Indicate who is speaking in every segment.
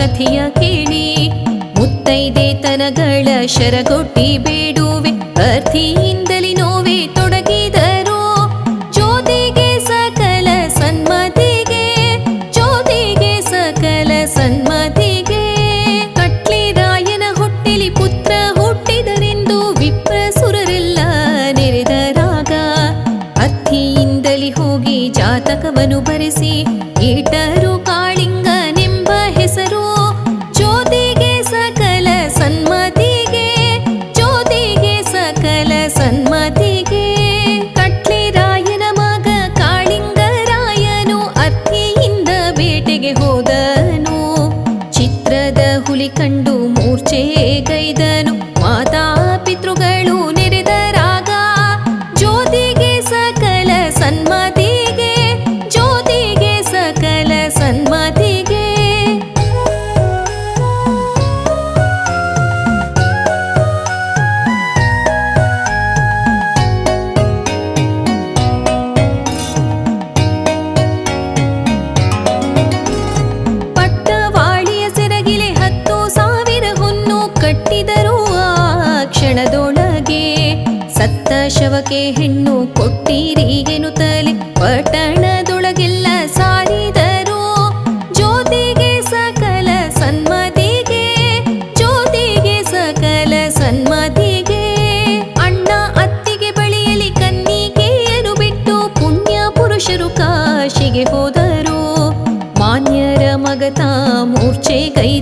Speaker 1: ಕಥೆಯ ಕೇಳಿ. ಮುತ್ತೈದೆ ತನಗಳ ಶರಗೊಟ್ಟಿ ಬೇಡುವೆ. ಅರ್ಥಿಯಿಂದಲೇ ನೋವೆ ತೊಡಗಿದರು. ಜ್ಯೋತಿಗೆ ಸಕಲ ಸನ್ಮತಿಗೆ. ಜ್ಯೋತಿಗೆ ಸಕಲ ಸನ್ಮತಿಗೆ. ಕಟ್ಲಿರಾಯನ ಹುಟ್ಟಿಲಿ ಪುತ್ರ ಹುಟ್ಟಿದರೆಂದು ವಿಪ್ರಸುರರೆಲ್ಲ ನೆರೆದರಾಗ ಅರ್ಥಿಯಿಂದಲೇ ಹೋಗಿ ಜಾತಕವನ್ನು ಬರೆಸಿ. ಏಟ ಹೆಣ್ಣು ಕೊಟ್ಟಿರಿ ಎನ್ನುತ್ತಲೇ ಪಟ್ಟಣದೊಳಗೆಲ್ಲ ಸಾರಿದರು. ಜ್ಯೋತಿಗೆ ಸಕಲ ಸನ್ಮತಿಗೆ, ಜ್ಯೋತಿಗೆ ಸಕಲ ಸನ್ಮತಿಗೆ. ಅಣ್ಣ ಅತ್ತಿಗೆ ಬಳಿಯಲಿ ಕನ್ನಿಗೆಯರು ಬಿಟ್ಟು ಪುಣ್ಯ ಪುರುಷರು ಕಾಶಿಗೆ ಹೋದರು. ಮಾನ್ಯರ ಮಗತ ಮೂರ್ಛೆ ಕೈ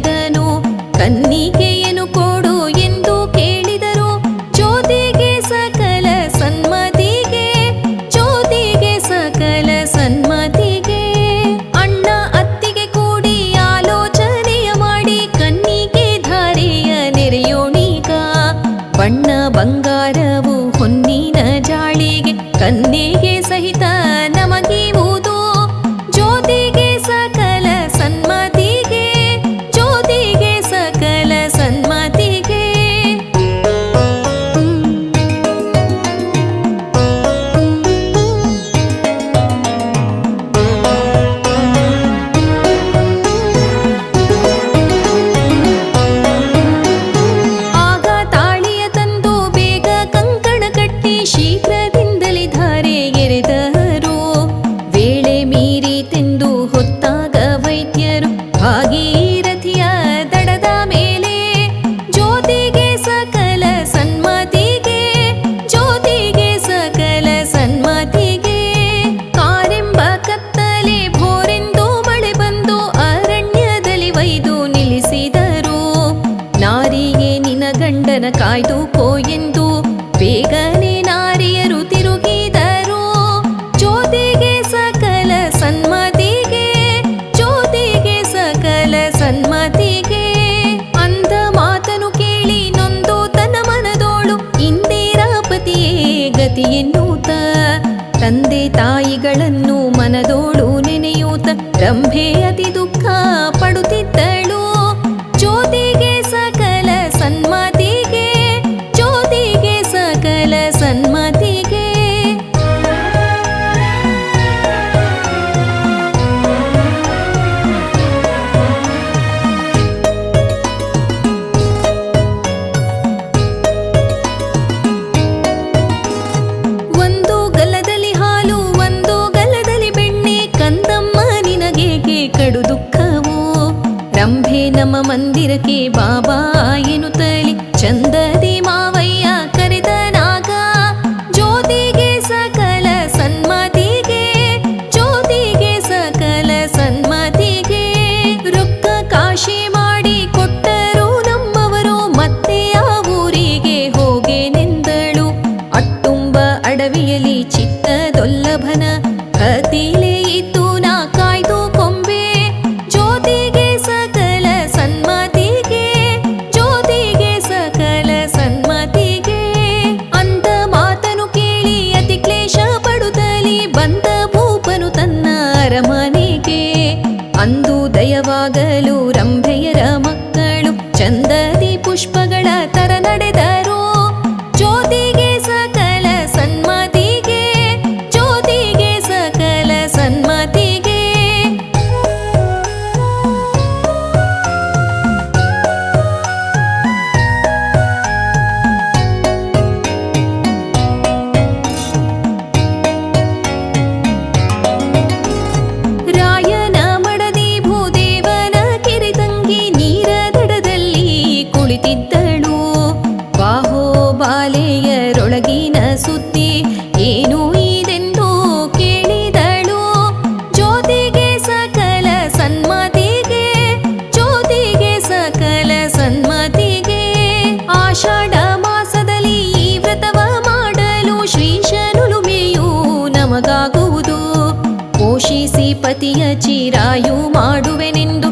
Speaker 1: ಪ್ರೀತಿಯ ಚಿರಾಯು ಮಾಡುವೆನೆಂದು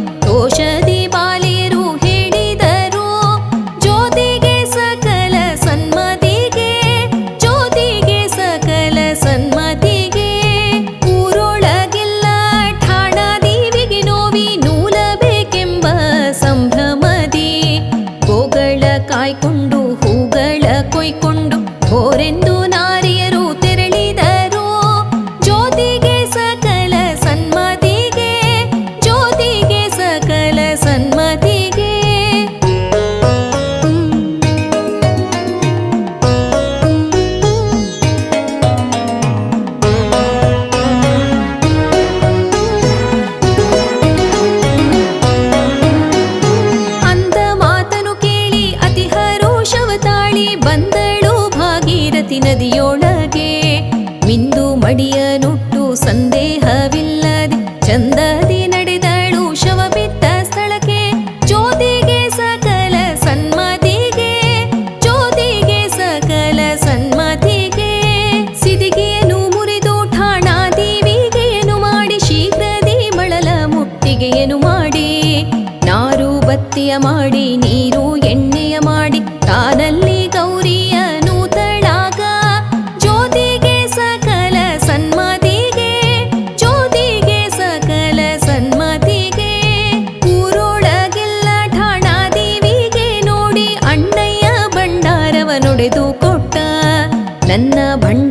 Speaker 1: ಮಾಡಿ ನೀರು ಎಣ್ಣೆಯ ಮಾಡಿ ತಾನಲ್ಲಿ ಗೌರಿಯ ನೂತಳಾಗ ಜ್ಯೋತಿಗೆ ಸಕಲ ಸನ್ಮತಿಗೆ ಜ್ಯೋತಿಗೆ ಸಕಲ ಸನ್ಮತಿಗೆ ಊರೊಳಗೆಲ್ಲ ಠಾಣಾದೇವಿಗೆ ನೋಡಿ ಅಣ್ಣಯ್ಯ ಭಂಡಾರವನುಡಿದು ಕೊಟ್ಟ ನನ್ನ ಭಂಡ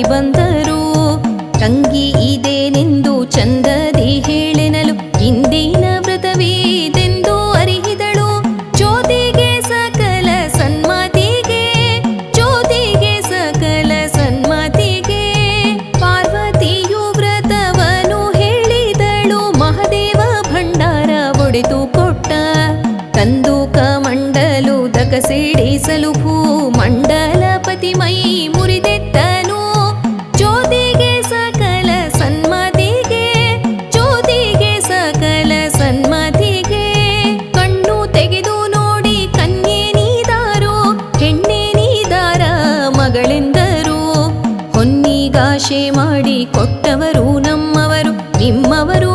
Speaker 1: ಪ್ರತಿಬಂಧರು ತಂಗಿ ಭಾಷೆ ಮಾಡಿ ಕೊಟ್ಟವರು ನಮ್ಮವರು ನಿಮ್ಮವರು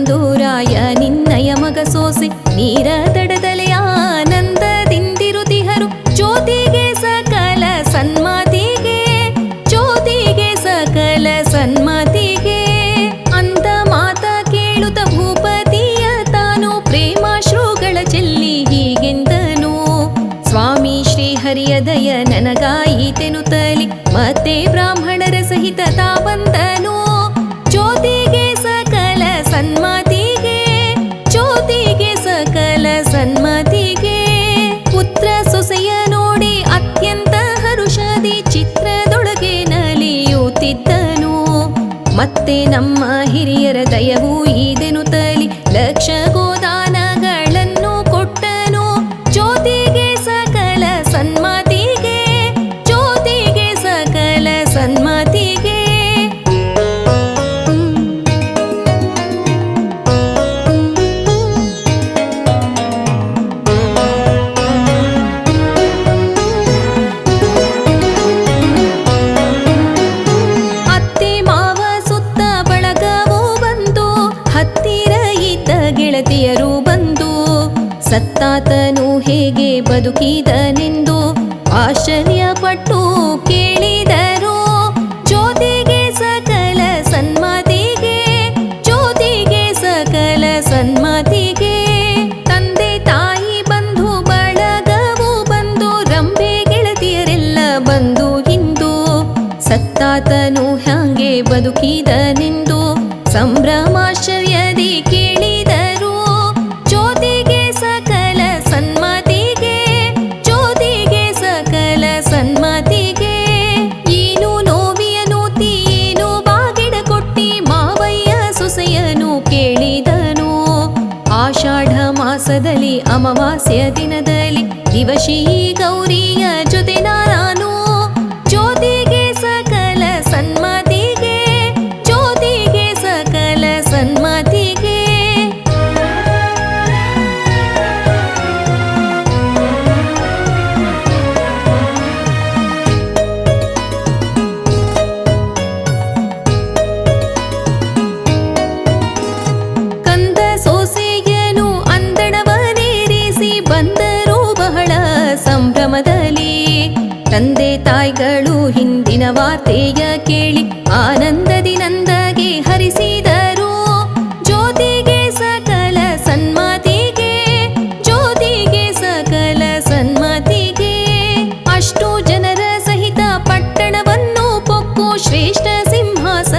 Speaker 1: ಸಿಂಧೂರಾಯ ನಿನ್ನಯ ಮಗ ಸೋಸಿ ನೀರ ನಮ್ಮ ಹಿರಿಯರ ದಯವೂ ಗೆಳತಿಯರು ಬಂದು ಸತ್ತಾತನು ಹೇಗೆ ಬದುಕಿದನೆಂದು ಆಶ್ಚರ್ಯ ಪಟ್ಟು ಕೇಳಿದರು. ಜ್ಯೋತಿಗೆ ಸಕಲ ಸನ್ಮತಿಗೆ, ಜ್ಯೋತಿಗೆ ಸಕಲ ಸನ್ಮತಿಗೆ ತಂದೆ ತಾಯಿ ಬಂಧು ಬಳಗವು ಬಂದು ರಂಬೆ ಗೆಳತಿಯರೆಲ್ಲ ಬಂದು ಇಂದು ಸತ್ತಾತನು ಹ್ಯಾಂಗೆ ಬದುಕಿದನೆಂದು ಸಂಭ್ರಮಾಶ ಅಮಾವಾಸ್ಯ ದಿನದಲ್ಲಿ ದಿವಶಿ ತಂದೆ ತಾಯಿಗಳು ಹಿಂದಿನ ವಾರ್ತೆಯ ಕೇಳಿ ಆನಂದದಿ ನಂದಗೆ ಹರಿಸಿದರು. ಜ್ಯೋತಿಗೆ ಸಕಲ ಸನ್ಮತಿಗೆ, ಜ್ಯೋತಿಗೆ ಸಕಲ ಸನ್ಮತಿಗೆ ಅಷ್ಟು ಜನರ ಸಹಿತ ಪಟ್ಟಣವನ್ನು ಪೊಕ್ಕು ಶ್ರೇಷ್ಠ ಸಿಂಹಾಸನವನೇರಿದನು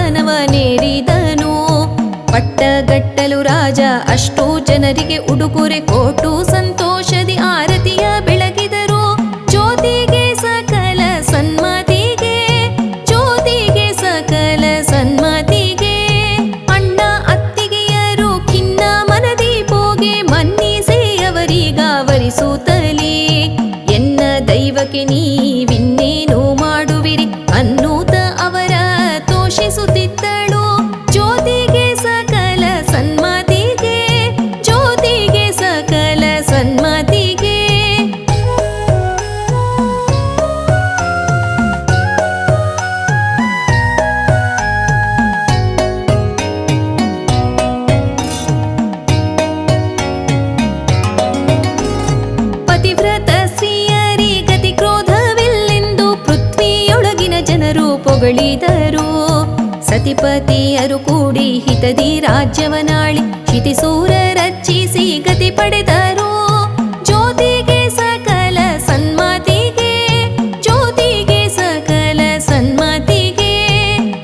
Speaker 1: ಪಟ್ಟಗಟ್ಟಲು ರಾಜ ಅಷ್ಟು ಜನರಿಗೆ ಉಡುಗೊರೆ ಕೊಟ್ಟು ಸಂತೋಷದಿ ಸತಿಪತಿಯರು ಕೂಡಿ ಹಿತದಿ ರಾಜ್ಯವನಾಳಿ ಶಿತಿಸೂರ ರಚಿಸಿ ಗತಿ ಪಡೆದರು. ಜ್ಯೋತಿಗೆ ಸಕಲ ಸನ್ಮತಿಗೆ, ಜ್ಯೋತಿಗೆ ಸಕಲ ಸನ್ಮತಿಗೆ,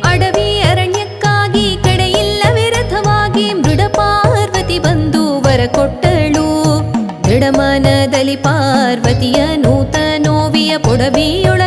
Speaker 1: ಅಡವಿ ಅರಣ್ಯಕ್ಕಾಗಿ ಕಡೆಯಿಲ್ಲ ವಿರಥವಾಗಿ ಮೃಡ ಪಾರ್ವತಿ ಬಂದು ವರ ಕೊಟ್ಟಳು. ದೃಢಮನದಲ್ಲಿ ಪಾರ್ವತಿಯ ನೂತನೋವಿಯ ಪೊಡವಿಯೊಳ